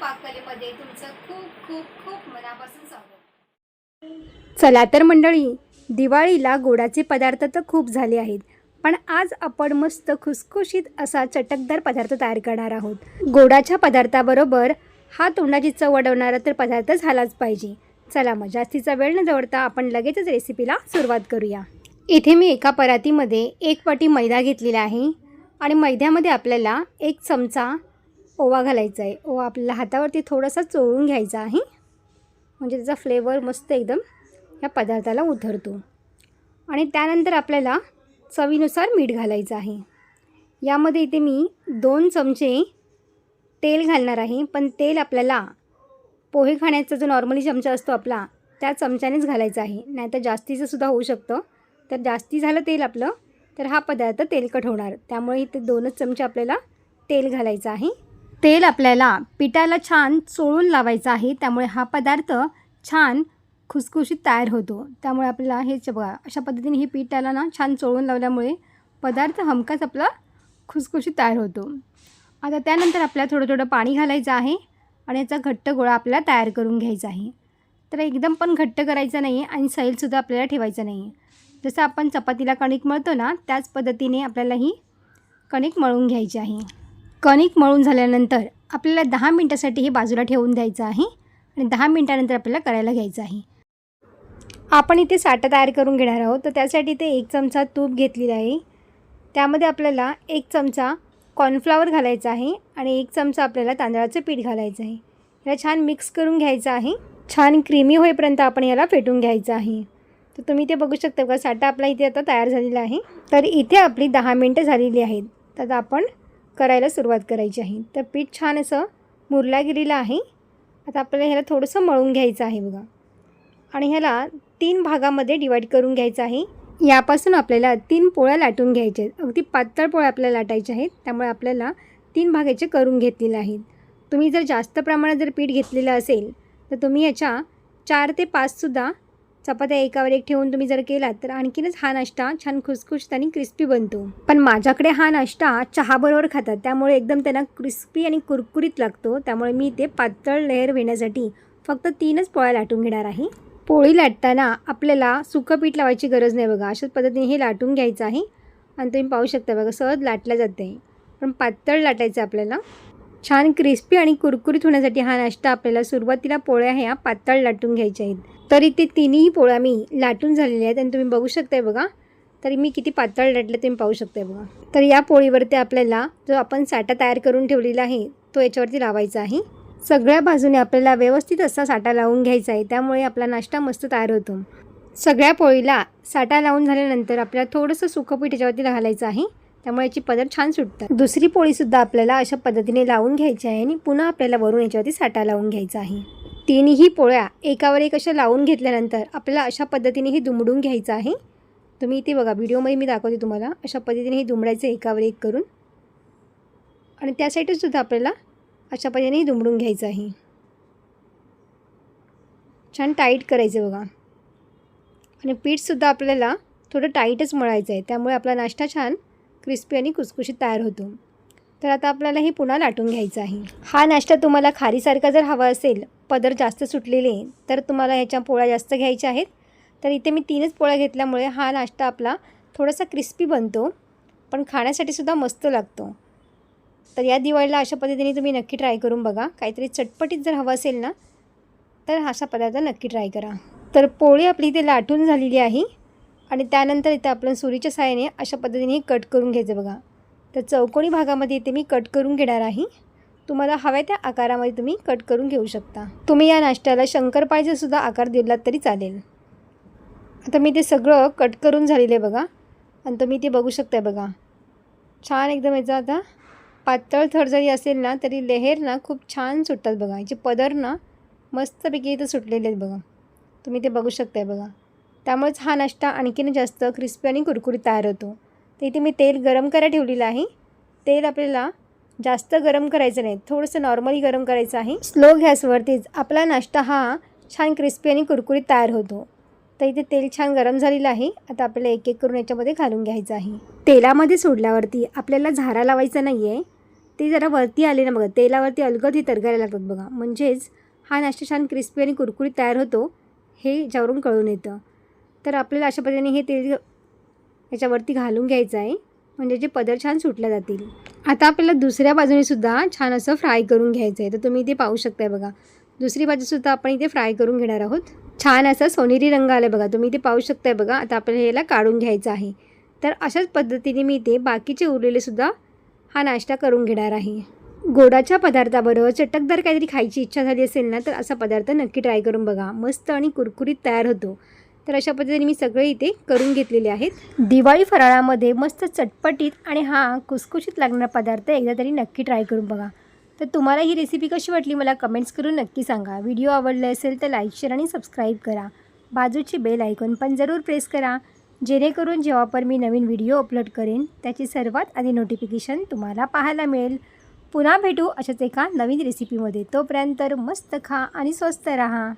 पाककलेमध्ये तुमचं खूप खूप खूप मनापासून स्वागत. चला तर मंडळी दिवाळीला गोडाचे पदार्थ तर खूप झाले आहेत पण आज आपण मस्त खुसखुशीत असा चटकदार पदार्थ तयार करणार आहोत. गोडाच्या पदार्थाबरोबर हा तोंडाची चव वाढवणारा तर पदार्थ झालाच पाहिजे. चला मग जास्तीचा वेळ न जवळता आपण लगेचच रेसिपीला सुरुवात करूया. इथे मी एका परातीमध्ये एक वाटी मैदा घेतलेला आहे आणि मैद्यामध्ये आपल्याला एक चमचा ओवा घालायचा आहे. ओवा आपल्याला हातावरती थोडासा चोळून घ्यायचा आहे. म्हणजे त्याचा फ्लेवर मस्त एकदम ह्या पदार्थाला उतरतो. आणि त्यानंतर आपल्याला चवीनुसार मीठ घालायचं आहे. यामध्ये इथे मी दोन चमचे तेल घालणार आहे. पण तेल आपल्याला पोहे खाण्याचा जो नॉर्मली चमचा असतो आपला त्या चमच्यानेच घालायचा आहे. नाहीतर जास्तीचं सुद्धा होऊ शकतं. तर जास्ती झालं तेल आपलं तर हा पदार्थ तेलकट होणार. त्यामुळे इथे दोनच चमचे आपल्याला तेल घालायचं आहे. तेल आपल्याला पिठाला छान चोळून लावायचं आहे. त्यामुळे हा पदार्थ छान खुसखुशीत तयार होतो. त्यामुळे आपल्याला हे बघा अशा पद्धतीने हे पिठाला ना छान चोळून लावल्यामुळे पदार्थ हमखास आपला खुसखुशीत तयार होतो. आता त्यानंतर आपल्याला थोडं थोडं पाणी घालायचं आहे आणि याचा घट्ट गोळा आपल्याला तयार करून घ्यायचा आहे. तर एकदम पण घट्ट करायचं नाही आहे आणि सैलसुद्धा आपल्याला ठेवायचं नाही आहे जसं आपण चपातीला कणिक मळतो ना त्याच पद्धतीने आपल्याला ही कणिक मळून घ्यायची आहे. कणिक मळून झाल्यानंतर आपल्याला दहा मिनटासाठी हे बाजूला ठेवून द्यायचं आहे आणि दहा मिनटानंतर आपल्याला करायला घ्यायचं आहे. आपण इथे साठा तयार करून घेणार आहोत. तर त्यासाठी इथे एक चमचा तूप घेतलेला आहे. त्यामध्ये आपल्याला एक चमचा कॉर्नफ्लावर घालायचा आहे आणि एक चमचा आपल्याला तांदळाचं पीठ घालायचं आहे. याला छान मिक्स करून घ्यायचं आहे. छान क्रीमी होईपर्यंत आपण याला फेटून घ्यायचं आहे. तर तुम्ही ते बघू शकता का साठा आपला इथे आता तयार झालेला आहे. तर इथे आपली दहा मिनटं झालेली आहेत. तर आपण करायला सुरुवात करायची आहे. तर पीठ छान असं मुरला गेलेलं आहे. आता आपल्याला ह्याला थोडंसं मळून घ्यायचं आहे बघा. आणि ह्याला तीन भागामध्ये डिवाईड करून घ्यायचं आहे. यापासून आपल्याला तीन पोळ्या लाटून घ्यायच्या आहेत. अगदी पातळ पोळ्या आपल्याला लाटायच्या आहेत. त्यामुळे आपल्याला तीन भागाचे करून घेतलेले आहेत. तुम्ही जर जास्त प्रमाणात जर पीठ घेतलेलं असेल तर तुम्ही याच्या चार ते पाचसुद्धा चपात्या एकावर एक ठेवून तुम्ही जर केलात तर आणखीनच हा नाश्ता छान खुसखुशीत आणि क्रिस्पी बनतो. पण माझ्याकडे हा नाश्ता चहाबरोबर खातात त्यामुळे एकदम त्यांना क्रिस्पी आणि कुरकुरीत लागतो. त्यामुळे मी ते पातळ लेअर घेण्यासाठी फक्त तीनच पोळ्या लाटून घेणार आहे. पोळी लाटताना आपल्याला सुकं पीठ लावायची गरज नाही बघा. अशाच पद्धतीने हे लाटून घ्यायचं आहे. आणि तुम्ही पाहू शकता बघा सहज लाटल्या जाते. पण पातळ लाटायचं आपल्याला. छान क्रिस्पी आणि कुरकुरीत होण्यासाठी हा नाश्ता आपल्याला सुरुवातीला पोळ्या ह्या पातळ लाटून घ्यायच्या आहेत. तरी ते तिन्ही पोळ्या मी लाटून झालेल्या आहेत आणि तुम्ही बघू शकताय बघा. तरी मी किती पातळ लाटलं तुम्ही पाहू शकताय बघा. तर या पोळीवरती आपल्याला जो आपण साठा तयार करून ठेवलेला आहे तो याच्यावरती लावायचा आहे. सगळ्या बाजूने आपल्याला व्यवस्थित असा साठा लावून घ्यायचा आहे त्यामुळे आपला नाश्ता मस्त तयार होतो. सगळ्या पोळीला साठा लावून झाल्यानंतर आपल्याला थोडंसं सुकं पीठ याच्यावरती घालायचं आहे त्यामुळे याची पदर छान सुटतात. दुसरी पोळीसुद्धा आपल्याला अशा पद्धतीने लावून घ्यायची आहे आणि पुन्हा आपल्याला वरून याच्यावरती साठा लावून घ्यायचा आहे. तीनही पोळ्या एकावर एक अशा लावून घेतल्यानंतर आपल्याला अशा पद्धतीने हे दुमडून घ्यायचं आहे. तुम्ही इथे बघा व्हिडिओमध्ये मी दाखवते तुम्हाला. अशा पद्धतीने हे दुमडायचं एकावर एक करून. आणि त्या साईडसुद्धा आपल्याला अशा पद्धतीने हे दुमडून घ्यायचं आहे. छान टाईट करायचं बघा. आणि पीठसुद्धा आपल्याला थोडं टाईटच मळायचं आहे. त्यामुळे आपला नाश्ता छान क्रिस्पी आणि कुसकुशीत तयार होतो. तर आता आपल्याला हे पुन्हा लाटून घ्यायचं आहे. हा नाश्ता तुम्हाला खारीसारखा जर हवा असेल पदर जास्त सुटलेले तर तुम्हाला ह्याच्या पोळ्या जास्त घ्यायच्या आहेत. तर इथे मी तीनच पोळ्या घेतल्यामुळे हा नाश्ता आपला थोडासा क्रिस्पी बनतो पण खाण्यासाठी सुद्धा मस्त लागतो. तर या दिवाळीला अशा पद्धतीने तुम्ही नक्की ट्राय करून बघा. काहीतरी चटपटीत जर हवं असेल ना तर असा पदार्थ नक्की ट्राय करा. तर पोळी आपली इथे लाटून झालेली आहे आणि त्यानंतर इथे आपण सुरीच्या साहाय्याने अशा पद्धतीने कट करून घ्यायचं बघा. तर चौकोनी भागामध्ये इथे मी कट करून घेणार आहे. तुम्हाला हव्या त्या आकारामध्ये तुम्ही कट करून घेऊ शकता. तुम्ही या नाश्त्याला शंकरपाळीचा सुद्धा आकार दिलात तरी चालेल. आता मी ते सगळं कट करून झालेलं आहे बघा. आणि तुम्ही ते बघू शकताय बघा. छान एकदम याचा आता पातळ थर जरी असेल ना तरी लेहेर ना खूप छान सुटतात बघा. याचे पदर ना मस्तपैकी इथं सुटलेले आहेत बघा. तुम्ही ते बघू शकताय बघा. त्यामुळेच हा नाश्ता आणखीन जास्त क्रिस्पी आणि कुरकुरीत तयार होतो. तर इथे मी तेल गरम करायला ठेवलेलं आहे. तेल आपल्याला जास्त गरम करायचं नाही. थोडंसं नॉर्मली गरम करायचं आहे. स्लो गॅसवरतीच आपला नाश्ता हा छान क्रिस्पी आणि कुरकुरीत तयार होतो. तर इथे तेल छान गरम झालेलं आहे. आता आपल्याला एक एक करून याच्यामध्ये घालून घ्यायचं आहे. तेलामध्ये सोडल्यावरती आपल्याला झारा लावायचा नाही आहे ते जरा वरती आले ना बघा. तेलावरती अलगद हे तरगायला लागतात बघा. म्हणजेच हा नाश्ता छान क्रिस्पी आणि कुरकुरीत तयार होतो. हे ज्यावरून कळून येतं. तर आपल्याला अशा पद्धतीने हे तेल याच्यावरती घालून घ्यायचं आहे. म्हणजे जे पदर छान सुटल्या जातील. आता आपल्याला दुसऱ्या बाजूनेसुद्धा छान असं फ्राय करून घ्यायचं आहे तर तुम्ही इथे पाहू शकताय बघा. दुसरी बाजूसुद्धा आपण इथे फ्राय करून घेणार आहोत. छान असा सोनेरी रंग आला बघा. तुम्ही इथे पाहू शकताय बघा. आता आपल्याला याला काढून घ्यायचं आहे. तर अशाच पद्धतीने मी इथे बाकीचे उरलेलेसुद्धा हा नाश्ता करून घेणार आहे. गोडाच्या पदार्थाबरोबर चटकदार काहीतरी खायची इच्छा झाली असेल ना तर असा पदार्थ नक्की ट्राय करून बघा. मस्त आणि कुरकुरीत तयार होतो. तर अशा पद्धतीने मी सगळे इथे करून घेतलेले आहेत. दिवाळी फराळामध्ये मस्त चटपटीत आणि हा कुसकुशीत लागणारा पदार्थ एकदा तरी नक्की ट्राय करून बघा. तर तुम्हाला ही रेसिपी कशी वाटली मला कमेंट्स करून नक्की सांगा. व्हिडिओ आवडले असेल तर लाईक शेअर आणि सबस्क्राईब करा. बाजूची बेल आयकॉन पण जरूर प्रेस करा. जेणेकरून जेव्हा पण मी नवीन व्हिडिओ अपलोड करेन त्याची सर्वात आधी नोटिफिकेशन तुम्हाला पाहायला मिळेल. पुन्हा भेटू अशाच एका नवीन रेसिपीमध्ये तोपर्यंत मस्त खा आणि स्वस्त रहा.